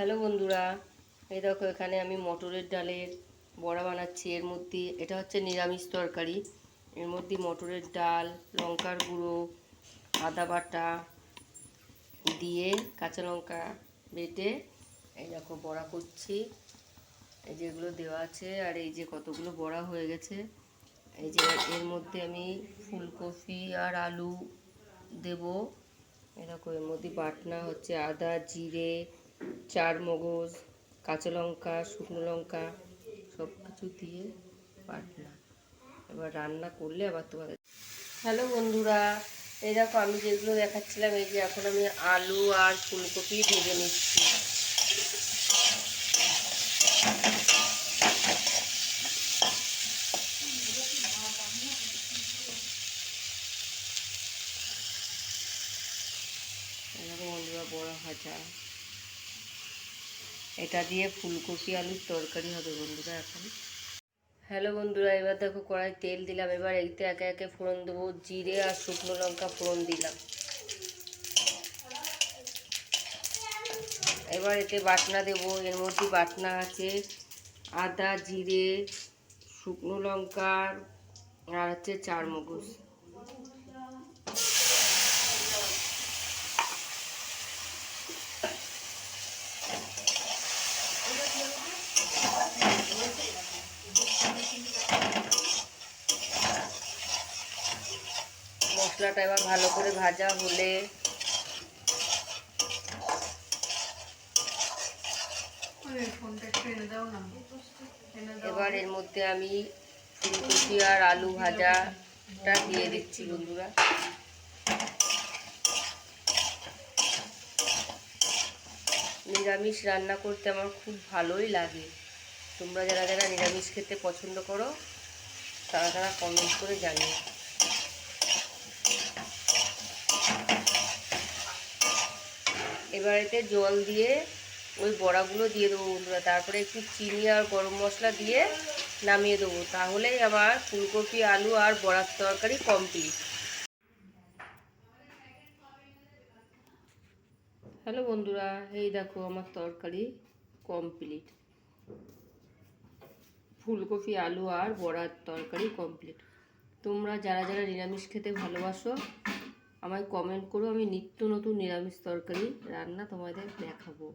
Hello বন্ধুরা, এই দেখো এখানে আমি মটরের ডালের বড়া বানাচ্ছি। এর মধ্যে, এটা হচ্ছে নিরামিষ তরকারি। এর মধ্যে মটরের ডাল, লঙ্কার গুঁড়ো, আদা বাটা দিয়ে কাঁচা লঙ্কা বেটে এই দেখো বড়া করছি। এই যেগুলো দেওয়া আছে, আর এই যে কতগুলো বড়া হয়ে গেছে। এই যে এর মধ্যে আমি ফুলকপি আর আলু দেব। এরকম এর মধ্যে বাটনা হচ্ছে আদা, জিরে চার মগজ, কাঁচা লঙ্কা, শুকনো লঙ্কা, সব কিছু দিয়ে বাটনা। এবার রান্না করলে আবার তোমাদের হ্যালো বন্ধুরা, এই দেখো আমি যেগুলো দেখাচ্ছিলাম, এই যে এখন আমি আলু আর ফুলকপি ভেজে নিচ্ছি। বন্ধুরা, বড় ভাজা। এটা দিয়ে ফুলকপি, আলুর তরকারি হবে বন্ধুরা এখন। হ্যালো বন্ধুরা, এবার দেখো কড়াই তেল দিলাম। এবার এইতে একে একে ফোড়ন দেবো, জিরে আর শুকনো লঙ্কা ফোড়ন দিলাম। এবার এতে বাটনা দেবো। এর মধ্যে বাটনা আছে আদা, জিরে, শুকনো লঙ্কা আর হচ্ছে চার মশলাটা এবার ভালো করে ভাজা হলে এবার এর মধ্যে আমি ফুলকপি আর আলু ভাজাটা দিয়ে দিচ্ছি বন্ধুরা। নিরামিষ রান্না করতে আমার খুব ভালোই লাগে। তোমরা যারা যারা নিরামিষ খেতে পছন্দ করো তারা তারা কমেন্ট করে জানিও। এবার এতে জল দিয়ে ওই বড়াগুলো দিয়ে দেবো বন্ধুরা। তারপরে একটু চিনি আর গরম মশলা দিয়ে নামিয়ে দেবো। তাহলেই আমার ফুলকপি, আলু আর বড়ার তরকারি কমপ্লিট হ্যালো বন্ধুরা, এই দেখো আমার তরকারি কমপ্লিট ফুলকপি, আলু আর বড়ার তরকারি কমপ্লিট তোমরা যারা যারা নিরামিষ খেতে ভালোবাসো আমায় কমেন্ট করো আমি নিত্য নতুন নিরামিষ তরকারি রান্না তোমাদের দেখাবো।